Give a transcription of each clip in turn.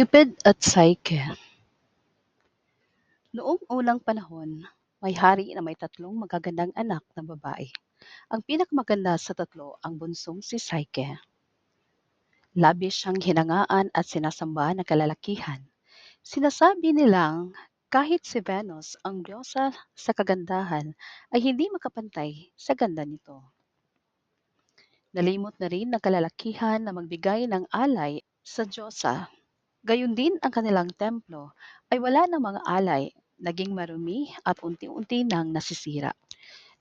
Cupid at Psyche Noong unang panahon, may hari na may tatlong magagandang anak na babae. Ang pinakamaganda sa tatlo ang bunsong si Psyche. Labis siyang hinangaan at sinasamba ng kalalakihan. Sinasabi nilang kahit si Venus, ang diyosa sa kagandahan, ay hindi makapantay sa ganda nito. Nalimot na rin ng kalalakihan na magbigay ng alay sa diyosa. Gayon din ang kanilang templo ay wala ng mga alay, naging marumi at unti-unti nang nasisira.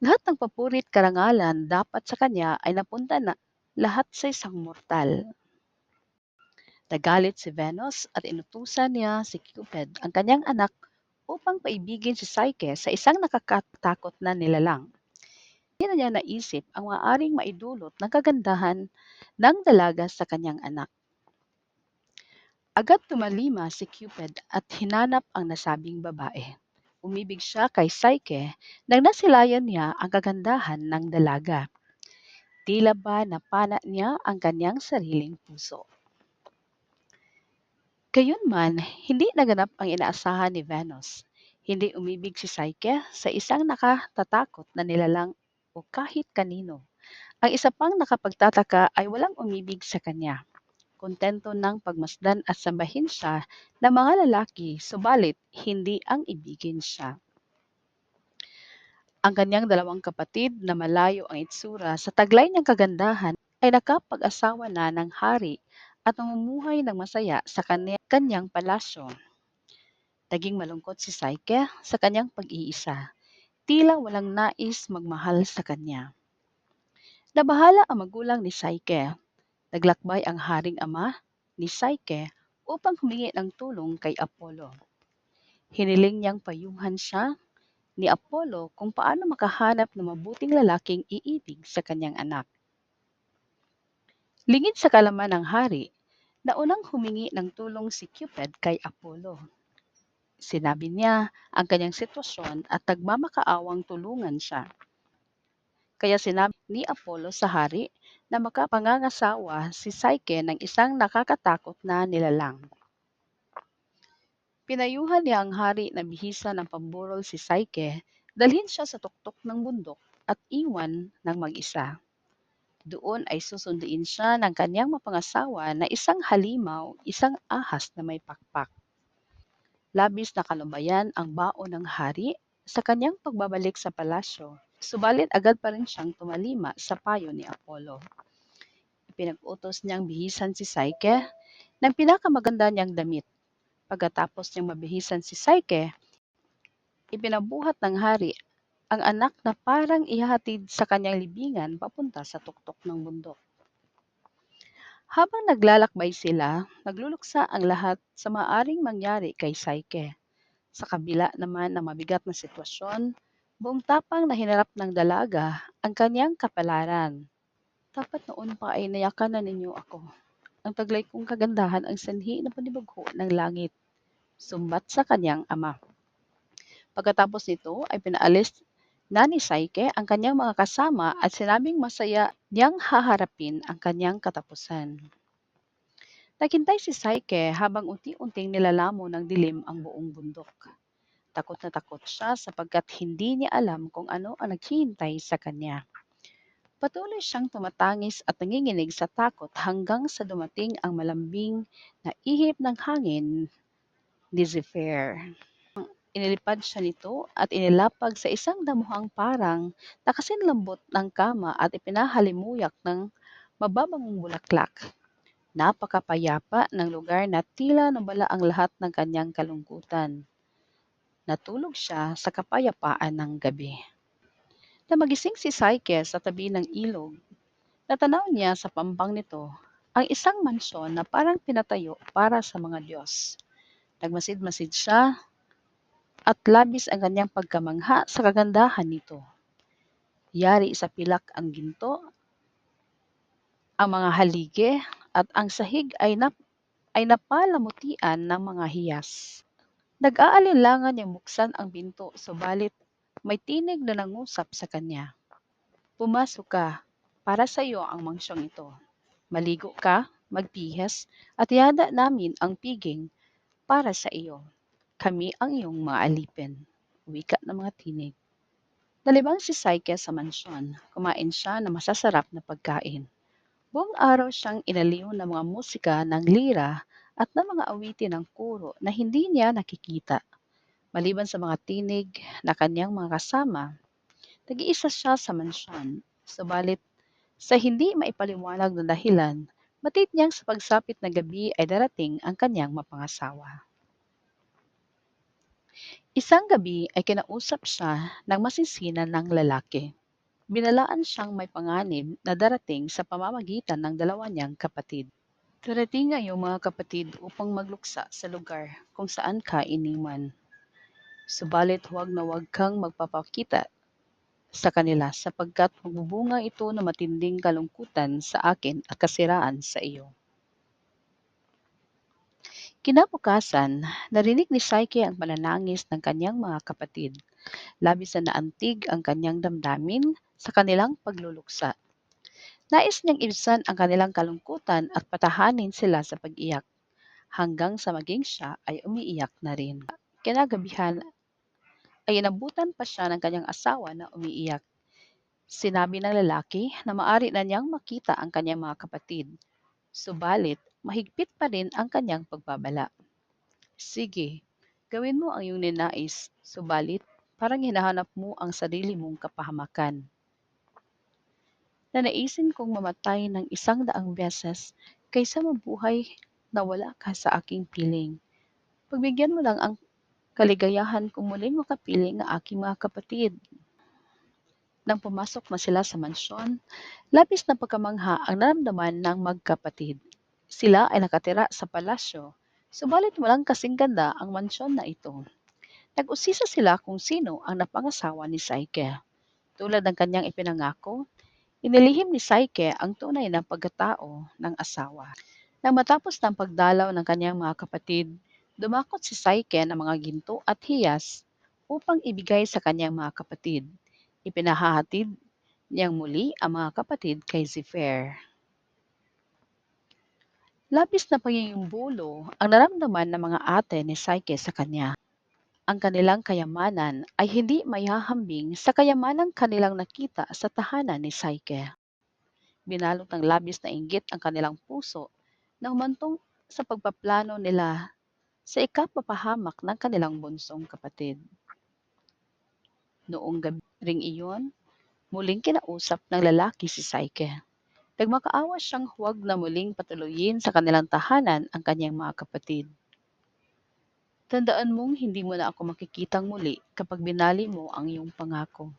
Lahat ng papurit karangalan dapat sa kanya ay napunta na lahat sa isang mortal. Nagalit si Venus at inutusan niya si Cupid, ang kanyang anak, upang paibigin si Psyche sa isang nakakatakot na nilalang. Hindi na niya naisip ang maaaring maidulot ng kagandahan ng dalaga sa kanyang anak. Agad tumalima si Cupid at hinanap ang nasabing babae. Umibig siya kay Psyche nang nasilayan niya ang kagandahan ng dalaga. Tila ba napana niya ang kanyang sariling puso. Gayunman, hindi naganap ang inaasahan ni Venus. Hindi umibig si Psyche sa isang nakatatakot na nilalang o kahit kanino. Ang isa pang nakapagtataka ay walang umibig sa kanya. Kontento ng pagmasdan at sambahin siya ng mga lalaki, subalit hindi ang ibigin siya. Ang kanyang dalawang kapatid na malayo ang itsura sa taglay niyang kagandahan ay nakapag-asawa na ng hari at namumuhay ng masaya sa kanya- kanyang palasyo. Naging malungkot si Psyche sa kanyang pag-iisa. Tila walang nais magmahal sa kanya. Nabahala ang magulang ni Psyche. Naglakbay ang haring ama ni Psyche upang humingi ng tulong kay Apollo. Hiniling niyang payuhan siya ni Apollo kung paano makahanap ng mabuting lalaking iibig sa kanyang anak. Lingid sa kalaman ng hari, naunang humingi ng tulong si Cupid kay Apollo. Sinabi niya ang kanyang sitwasyon at nagmamakaawang tulungan siya. Kaya sinabi ni Apollo sa hari na makapangangasawa si Psyche ng isang nakakatakot na nilalang. Pinayuhan niya ang hari na bihisa ng pamburol si Psyche, dalhin siya sa tuktok ng bundok at iwan ng mag-isa. Doon ay susunduin siya ng kanyang mapangasawa na isang halimaw, isang ahas na may pakpak. Labis na kalubayan ang baon ng hari sa kanyang pagbabalik sa palasyo, subalit agad pa rin siyang tumalima sa payo ni Apollo. Pinag-utos niyang bihisan si Psyche ng pinakamaganda niyang damit. Pagkatapos niyang mabihisan si Psyche, ipinabuhat ng hari ang anak na parang ihahatid sa kanyang libingan papunta sa tuktok ng bundok. Habang naglalakbay sila, nagluluksa ang lahat sa maaring mangyari kay Psyche. Sa kabila naman ng mabigat na sitwasyon, buong tapang na hinarap ng dalaga ang kanyang kapalaran. Dapat noon pa ay nayakan na ninyo ako. Ang taglay kong kagandahan ang sanhi na panibagho ng langit. Sumbat sa kanyang ama. Pagkatapos nito ay pinaalis na ni Psyche ang kanyang mga kasama at sinabing masaya niyang haharapin ang kanyang katapusan. Naghintay si Psyche habang unti-unting nilalamo ng dilim ang buong bundok. Takot na takot siya sapagkat hindi niya alam kung ano ang naghihintay sa kanya. Patuloy siyang tumatangis at nanginginig sa takot hanggang sa dumating ang malambing na ihip ng hangin ni Zephyr. Inilipad siya nito at inilapag sa isang damuhang parang nakasinlambot ng kama at ipinahalimuyak ng mababangong bulaklak. Napakapayapa ng lugar na tila nabala ang lahat ng kanyang kalungkutan. Natulog siya sa kapayapaan ng gabi. Na magising si Psyche sa tabi ng ilog, natanaw niya sa pampang nito ang isang mansyon na parang pinatayo para sa mga Diyos. Nagmasid-masid siya at labis ang kanyang pagkamangha sa kagandahan nito. Yari sa pilak ang ginto, ang mga halige, at ang sahig ay, nap ay napalamutian ng mga hiyas. Nag-aalinlangan niyang buksan ang pinto, subalit may tinig na nangusap sa kanya. Pumasok ka, para sa iyo ang mangsyong ito. Maligo ka magpihis, at ihanda namin ang piging para sa iyo. Kami ang iyong mga alipin. Wika ng mga tinig. Nalibang si Psyche sa mansyon, kumain siya ng masasarap na pagkain. Buong araw siyang inaliw ng mga musika ng lira at ng mga awitin ng kuro na hindi niya nakikita. Maliban sa mga tinig na kanyang mga kasama, nag-iisa siya sa mansyon. Subalit, sa hindi maipaliwanag na dahilan, matid niyang sa pagsapit ng gabi ay darating ang kanyang mapangasawa. Isang gabi ay kinausap siya ng masisinan ng lalaki. Binalaan siyang may panganib na darating sa pamamagitan ng dalawa niyang kapatid. Darating iyong mga kapatid upang magluksa sa lugar kung saan ka iniwan. Subalit huwag na huwag kang magpapakita sa kanila sapagkat magbubunga ito ng matinding kalungkutan sa akin at kasiraan sa iyo. Kinabukasan, narinig ni Psyche ang pananangis ng kanyang mga kapatid. Labis na naantig ang kanyang damdamin sa kanilang pagluluksa. Nais niyang ibsan ang kanilang kalungkutan at patahanin sila sa pag-iyak, hanggang sa maging siya ay umiiyak na rin. Kinagabihan ay inabutan pa siya ng kanyang asawa na umiiyak. Sinabi ng lalaki na maari na niyang makita ang kanyang mga kapatid. Subalit, mahigpit pa rin ang kanyang pagbabala. Sige, gawin mo ang iyong ninais, subalit parang hinahanap mo ang sarili mong kapahamakan. Nanaisin kong mamatay ng isang daang beses kaysa mabuhay na wala ka sa aking piling. Pagbigyan mo lang ang kaligayahan kung muling makapiling ang aking mga kapatid. Nang pumasok na sila sa mansyon, labis na pagkamangha ang naramdaman ng magkapatid. Sila ay nakatira sa palasyo, subalit walang kasing ganda ang mansyon na ito. Nag-usisa sila kung sino ang napangasawa ni Psyche. Tulad ng kanyang ipinangako, inilihim ni Psyche ang tunay na pagkatao ng asawa. Nang matapos ng pagdalaw ng kanyang mga kapatid, dumakot si Psyche ng mga ginto at hiyas upang ibigay sa kanyang mga kapatid. Ipinahahatid niyang muli ang mga kapatid kay Zephyr. Labis na pagiging-bulo ang naramdaman ng mga ate ni Psyche sa kanya. Ang kanilang kayamanan ay hindi maihahambing sa kayamanang kanilang nakita sa tahanan ni Psyche. Binalot ng labis na inggit ang kanilang puso na humantong sa pagpaplano nila sa ikapapahamak ng kanilang bunsong kapatid. Noong gabi ring iyon, muling kinausap ng lalaki si Psyche. Nagmakaawa siyang huwag na muling patuloyin sa kanilang tahanan ang kanyang mga kapatid. Tandaan mong hindi mo na ako makikitang muli kapag binali mo ang iyong pangako.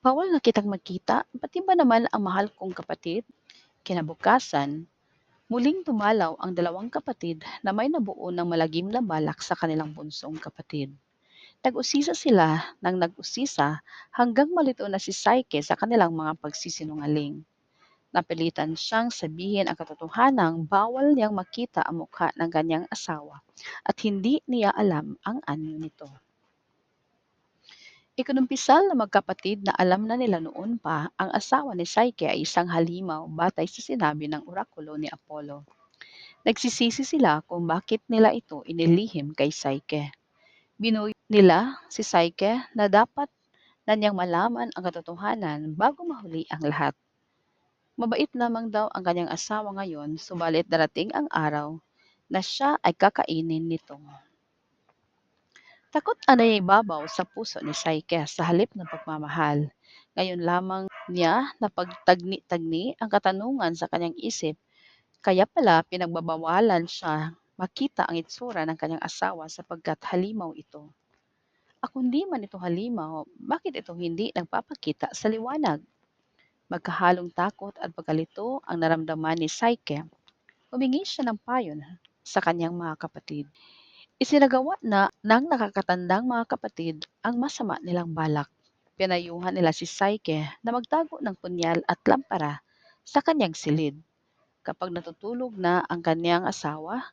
Bawal na kitang magkita, pati ba naman ang mahal kong kapatid? Kinabukasan, muling tumalaw ang dalawang kapatid na may nabuo ng malagim na balak sa kanilang bunsong kapatid. Nag-usisa sila ng nag-usisa hanggang malito na si Psyche sa kanilang mga pagsisinungaling. Napilitan siyang sabihin ang katotohanang bawal niyang makita ang mukha ng kanyang asawa at hindi niya alam ang anyo nito. Ikinumpisal na magkapatid na alam na nila noon pa ang asawa ni Psyche ay isang halimaw batay sa sinabi ng orakulo ni Apollo. Nagsisisi sila kung bakit nila ito inilihim kay Psyche. Binuyo nila si Psyche na dapat na niyang malaman ang katotohanan bago mahuli ang lahat. Mabait lamang daw ang kanyang asawa ngayon, subalit darating ang araw na siya ay kakainin nito. Takot ang naibabaw sa puso ni Psyche sa halip ng pagmamahal. Ngayon lamang niya napagtagni-tagni ang katanungan sa kanyang isip, kaya pala pinagbabawalan siya makita ang itsura ng kanyang asawa sapagkat halimaw ito. Ako hindi man ito halimaw, bakit ito hindi nagpapakita sa liwanag? Magkahalong takot at pagkalito ang naramdaman ni Psyche. Humingi siya ng payo sa kanyang mga kapatid. Isinagawa na ng nakakatandang mga kapatid ang masama nilang balak. Pinayuhan nila si Psyche na magtago ng punyal at lampara sa kanyang silid. Kapag natutulog na ang kanyang asawa,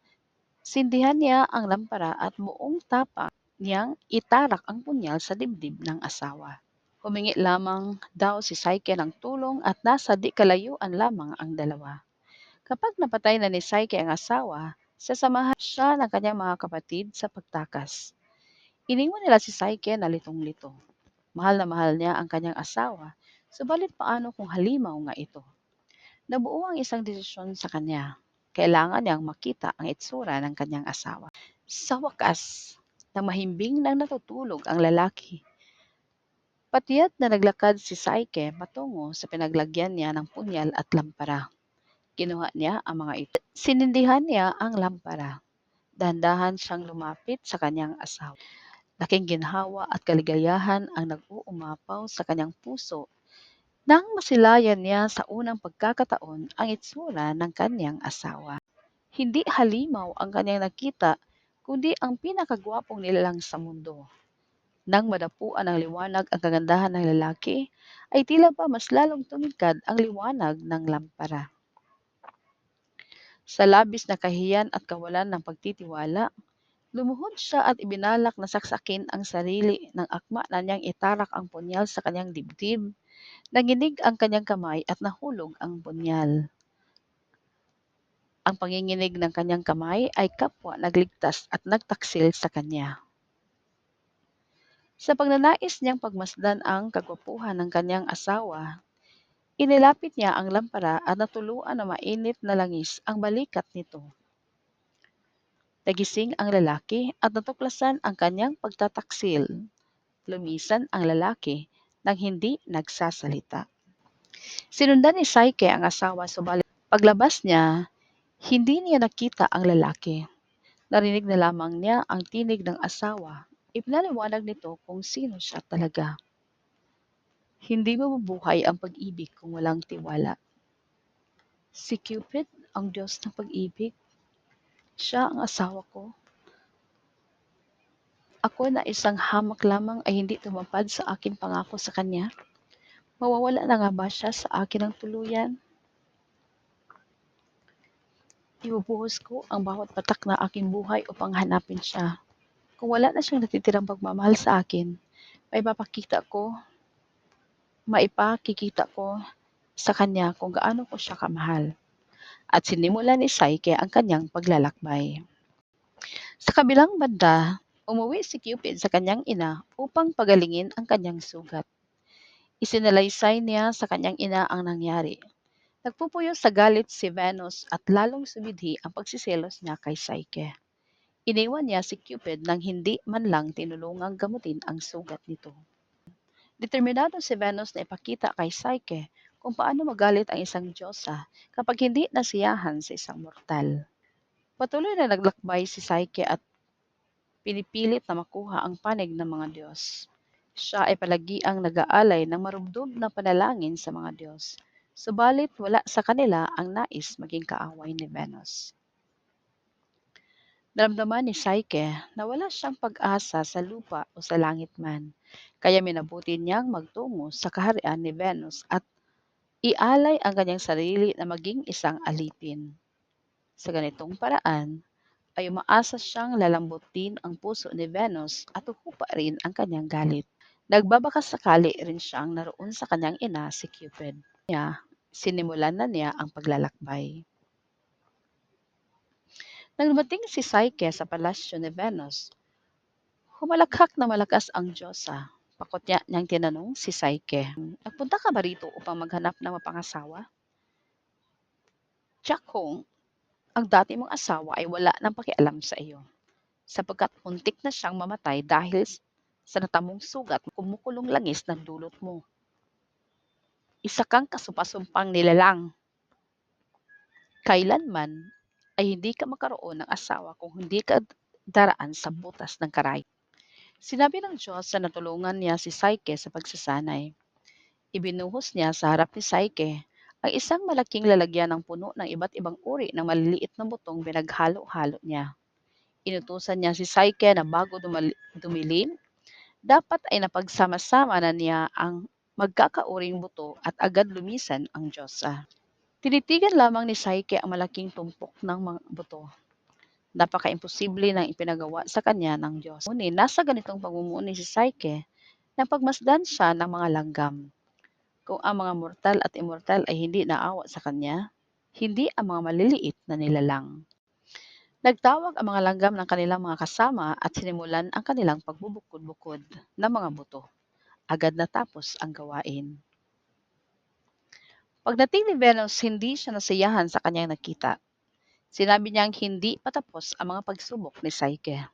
sindihan niya ang lampara at buong tapa niyang itarak ang punyal sa dibdib ng asawa. Humingi lamang daw si Psyche ng tulong at nasa di kalayuan lamang ang dalawa. Kapag napatay na ni Psyche ang asawa, sasamahan siya ng kanyang mga kapatid sa pagtakas. Iniwan nila si Psyche na litong-lito. Mahal na mahal niya ang kanyang asawa, subalit paano kung halimaw nga ito? Nabuo ang isang desisyon sa kanya. Kailangan niyang makita ang itsura ng kanyang asawa. Sa wakas, nang mahimbing nang natutulog ang lalaki, patiyat na naglakad si Psyche patungo sa pinaglagyan niya ng punyal at lampara. Kinuha niya ang mga ito. Sinindihan niya ang lampara. Dahan-dahan siyang lumapit sa kanyang asawa. Laking ginhawa at kaligayahan ang nag-uumapaw sa kanyang puso nang masilayan niya sa unang pagkakataon ang itsura ng kanyang asawa. Hindi halimaw ang kanyang nakita, kundi ang pinakagwapong nilalang sa mundo. Nang madapuan ng liwanag ang kagandahan ng lalaki, ay tila ba mas lalong tumingkad ang liwanag ng lampara. Sa labis na kahiyan at kawalan ng pagtitiwala, lumuhod siya at ibinalak na saksakin ang sarili ng akma na niyang itarak ang punyal sa kanyang dibdib. Nanginig ang kanyang kamay at nahulog ang punyal. Ang panginginig ng kanyang kamay ay kapwa nagligtas at nagtaksil sa kanya. Sa pagnanais niyang pagmasdan ang kagwapuhan ng kanyang asawa, inilapit niya ang lampara at natuluan na mainit na langis ang balikat nito. Nagising ang lalaki at natuklasan ang kanyang pagtataksil. Lumisan ang lalaki nang hindi nagsasalita. Sinundan ni Psyche ang asawa subalit paglabas niya, hindi niya nakita ang lalaki. Narinig na lamang niya ang tinig ng asawa. Ipinaliwanag nito kung sino siya talaga. Hindi mabubuhay ang pag-ibig kung walang tiwala. Si Cupid, ang Diyos ng pag-ibig, siya ang asawa ko. Ako na isang hamak lamang ay hindi tumapad sa akin pangako sa kanya. Mawawala na nga ba siya sa akin ng tuluyan? Ibubuhos ko ang bawat patak na aking buhay upang hanapin siya. Kung wala na siyang natitirang pagmamahal sa akin, may papakita ko, maipakikita ko sa kanya kung gaano ko siya kamahal. At sinimulan ni Psyche ang kanyang paglalakbay. Sa kabilang banda, umuwi si Cupid sa kanyang ina upang pagalingin ang kanyang sugat. Isinalaysay niya sa kanyang ina ang nangyari. Nagpupuyo sa galit si Venus at lalong sumidhi ang pagsiselos niya kay Psyche. Iniwan niya si Cupid nang hindi man lang tinulungang gamutin ang sugat nito. Determinado si Venus na ipakita kay Psyche kung paano magalit ang isang Diyosa kapag hindi nasiyahan sa isang mortal. Patuloy na naglakbay si Psyche at pinipilit na makuha ang panig ng mga Diyos. Siya ay palagi ang nag-aalay ng marubdob na panalangin sa mga Diyos. Subalit wala sa kanila ang nais maging kaaway ni Venus. Naramdaman ni Psyche na wala siyang pag-asa sa lupa o sa langit man, kaya minabuti niyang magtungo sa kaharian ni Venus at ialay ang kanyang sarili na maging isang alipin. Sa ganitong paraan, ay umaasa siyang lalambutin ang puso ni Venus at huhupa rin ang kanyang galit. Nagbabakas sakali rin siyang naroon sa kanyang ina si Cupid. Niya, sinimulan na niya ang paglalakbay. Nang dumating si Psyche sa palasyo ni Venus, humalakhak na malakas ang Diyosa. Pakot niya niyang tinanong si Psyche, Nagpunta ka ba rito upang maghanap ng mapangasawa? Tiyak kong ang dati mong asawa ay wala nang pakialam sa iyo, sapagkat muntik na siyang mamatay dahil sa natamong sugat kumukulong langis ng dulot mo. Isa kang kasupasumpang nilalang. Kailanman ay hindi ka makaroon ng asawa kung hindi ka daraan sa butas ng karay. Sinabi ng Diyos na natulungan niya si Psyche sa pagsasanay. Ibinuhos niya sa harap ni Psyche ang isang malaking lalagyan ng puno ng iba't ibang uri ng maliliit na butong pinaghalo-halo niya. Inutusan niya si Psyche na bago dumilim, dapat ay napagsama-sama na niya ang magkakauring buto at agad lumisan ang Diyosa. Tinitigan lamang ni Psyche ang malaking tumpok ng mga buto. Napaka-imposible ng ipinagawa sa kanya ng Diyos. Ngunit nasa ganitong pagmumuni si Psyche na pagmasdan siya ng mga langgam. Kung ang mga mortal at immortal ay hindi naawa sa kanya, hindi ang mga maliliit na nilalang. Nagtawag ang mga langgam ng kanilang mga kasama at sinimulan ang kanilang pagbubukod-bukod ng mga buto. Agad natapos ang gawain. Pagdating ni Venus, hindi siya nasiyahan sa kanyang nakita. Sinabi niyang hindi patapos ang mga pagsubok ni Psyche.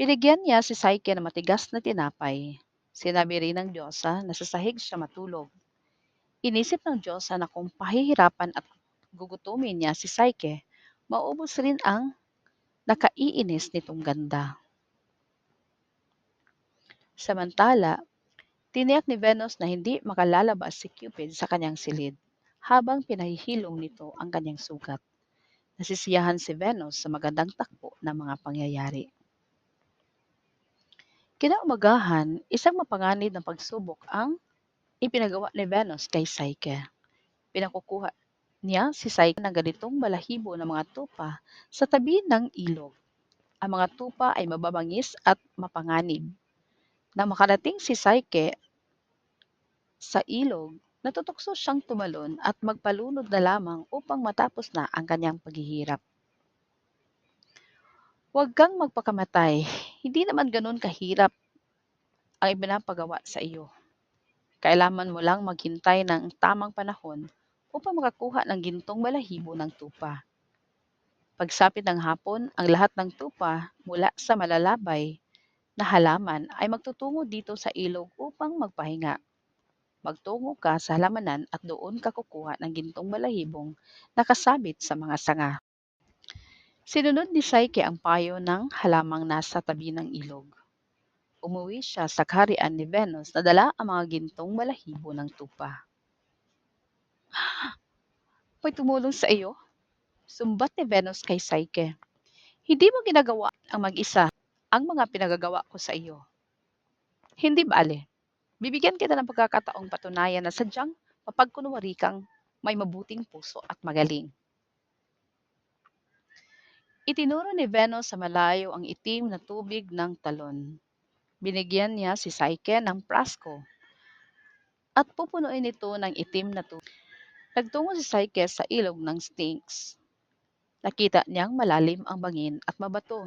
Binigyan niya si Psyche ng matigas na tinapay. Sinabi rin ng Diyosa na sa sahig siya matulog. Inisip ng Diyosa na kung pahihirapan at gugutumin niya si Psyche, maubos rin ang nakaiinis nitong ganda. Samantala, tiniyak ni Venus na hindi makalalabas si Cupid sa kanyang silid habang pinahihilom nito ang kanyang sugat. Nasisiyahan si Venus sa magandang takbo ng mga pangyayari. Kinaumagahan, isang mapanganib na pagsubok ang ipinagawa ni Venus kay Psyche. Pinakukuha niya si Psyche ng ganitong balahibo ng mga tupa sa tabi ng ilog. Ang mga tupa ay mababangis at mapanganib. Nang makarating si Psyche sa ilog, natutokso siyang tumalon at magpalunod na lamang upang matapos na ang kanyang paghihirap. Huwag kang magpakamatay. Hindi naman ganun kahirap ang ipinapagawa sa iyo. Kailangan mo lang maghintay ng tamang panahon upang makakuha ng gintong balahibo ng tupa. Pagsapit ng hapon, ang lahat ng tupa mula sa malalabay na halaman ay magtutungo dito sa ilog upang magpahinga. Magtungo ka sa halamanan at doon ka kukuha ng gintong balahibong nakasabit sa mga sanga. Sinunod ni Psyche ang payo ng halamang nasa tabi ng ilog. Umuwi siya sa kaharian ni Venus na dala ang mga gintong balahibo ng tupa. May tumulong sa iyo? Sumbat ni Venus kay Psyche. Hindi mo ginagawa ang mag-isa ang mga pinagagawa ko sa iyo. Hindi bale. Bibigyan kita ng pagkakataong patunayan na sadyang mapagkunwari kang may mabuting puso at magaling. Itinuro ni Venus sa malayo ang itim na tubig ng talon. Binigyan niya si Psyche ng prasko at pupunuin ito ng itim na tubig. Nagtungo si Psyche sa ilog ng Styx. Nakita niyang malalim ang bangin at mabato.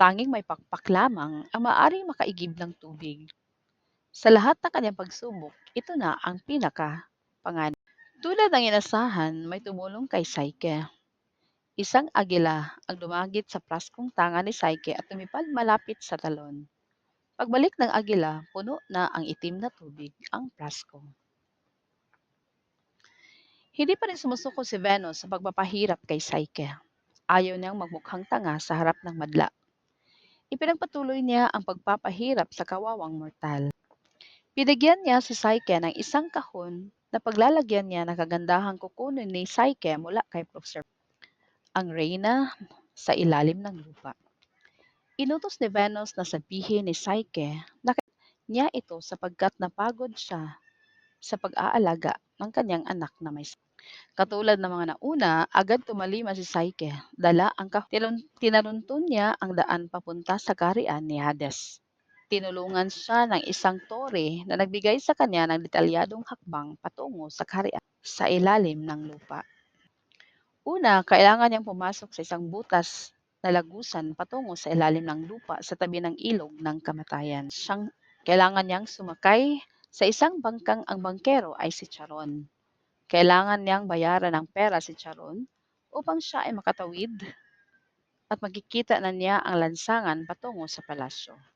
Tanging may pakpak lamang ang maaring makaigib ng tubig. Sa lahat ng kanyang pagsubok, ito na ang pinaka panganib. Tulad ng inasahan, may tumulong kay Psyche. Isang agila ang dumagit sa praskong tanga ni Psyche at tumipad malapit sa talon. Pagbalik ng agila, puno na ang itim na tubig ang prasko. Hindi pa rin sumusuko si Venus sa pagpapahirap kay Psyche. Ayaw niyang magmukhang tanga sa harap ng madla. Ipinagpatuloy niya ang pagpapahirap sa kawawang mortal. Binigyan niya si Psyche ng isang kahon na paglalagyan niya ng kagandahang kukunin ni Psyche mula kay Proserpine, ang reyna sa ilalim ng lupa. Inutos ni Venus na sabihin ni Psyche na niya ito sapagkat napagod siya sa pag-aalaga ng kanyang anak na may Katulad ng mga nauna, agad tumalima si Psyche. Dala ang kah- tinun- tinaruntun niya ang daan papunta sa karian ni Hades. Tinulungan siya ng isang tore na nagbigay sa kanya ng detalyadong hakbang patungo sa karian sa ilalim ng lupa. Una, kailangan niyang pumasok sa isang butas na lagusan patungo sa ilalim ng lupa sa tabi ng ilog ng kamatayan. Siyang, kailangan niyang sumakay sa isang bangkang ang bangkero ay si Charon. Kailangan niyang bayaran ng pera si Charon upang siya ay makatawid at makikita na niya ang lansangan patungo sa palasyo.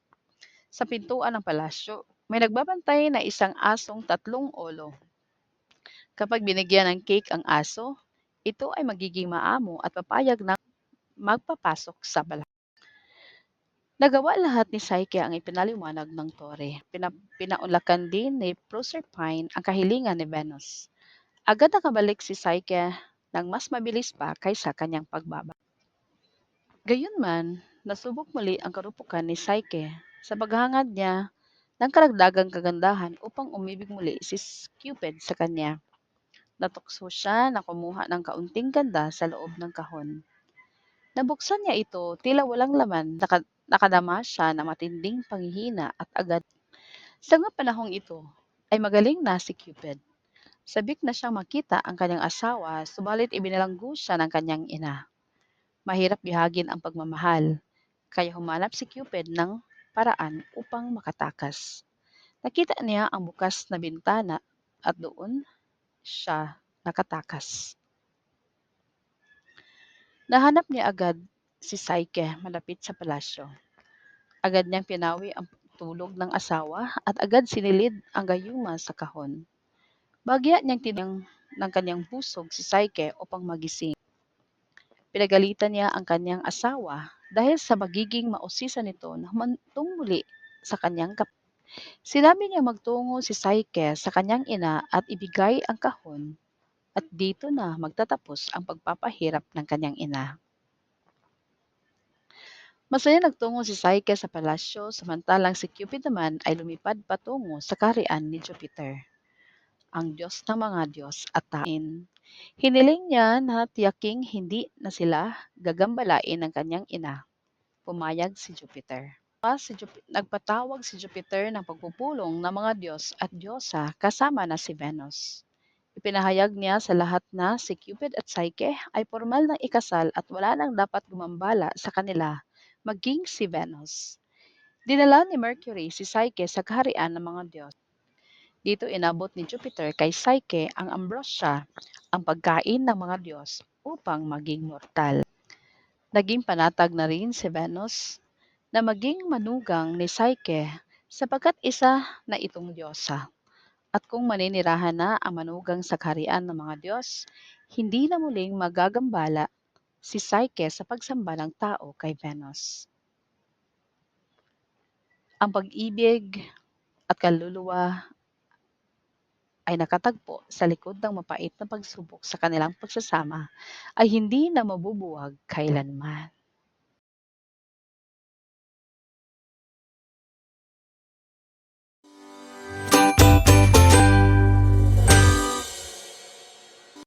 Sa pintuan ng palasyo, may nagbabantay na isang asong tatlong olo. Kapag binigyan ng cake ang aso, ito ay magiging maamo at papayag na magpapasok sa balat. Nagawa lahat ni Psyche ang ipinaliwanag ng tore. Pina, pinaunlakan din ni Proserpine ang kahilingan ni Venus. Agad nakabalik si Psyche ng mas mabilis pa kaysa kanyang pagbaba. Gayunman, nasubok muli ang karupukan ni Psyche sa paghangad niya ng karagdagang kagandahan upang umibig muli si Cupid sa kanya. Natukso siya na kumuha ng kaunting ganda sa loob ng kahon. Nabuksan niya ito, tila walang laman, naka, nakadama siya ng matinding panghihina at agad. Sa mga panahong ito, ay magaling na si Cupid. Sabik na siyang makita ang kanyang asawa, subalit ibinalanggo siya ng kanyang ina. Mahirap bihagin ang pagmamahal, kaya humanap si Cupid ng paraan upang makatakas. Nakita niya ang bukas na bintana at doon siya nakatakas. Nahanap niya agad si Psyche malapit sa palasyo. Agad niyang pinawi ang tulog ng asawa at agad sinilid ang gayuma sa kahon. Bagya niyang tinang ng kanyang busog si Psyche upang magising. Pinagalitan niya ang kanyang asawa dahil sa magiging mausisa nito na humantong muli sa kanyang kap. Sinabi niya magtungo si Psyche sa kanyang ina at ibigay ang kahon at dito na magtatapos ang pagpapahirap ng kanyang ina. Masaya nagtungo si Psyche sa palasyo samantalang si Cupid naman ay lumipad patungo sa kaharian ni Jupiter, ang Diyos ng mga Diyos at tain. Hiniling niya na tiyaking hindi na sila gagambalain ng kanyang ina. Pumayag si Jupiter. Si Jupi- nagpatawag si Jupiter ng pagpupulong ng mga Diyos at Diyosa kasama na si Venus. Ipinahayag niya sa lahat na si Cupid at Psyche ay formal ng ikasal at wala nang dapat gumambala sa kanila, maging si Venus. Dinala ni Mercury si Psyche sa kaharian ng mga Diyos. Dito inabot ni Jupiter kay Psyche ang ambrosia, ang pagkain ng mga Diyos upang maging mortal. Naging panatag na rin si Venus na maging manugang ni Psyche sapagkat isa na itong Diyosa. At kung maninirahan na ang manugang sa kaharian ng mga Diyos, hindi na muling magagambala si Psyche sa pagsamba ng tao kay Venus. Ang pag-ibig at kaluluwa ay nakatagpo sa likod ng mapait na pagsubok sa kanilang pagsasama ay hindi na mabubuwag kailanman.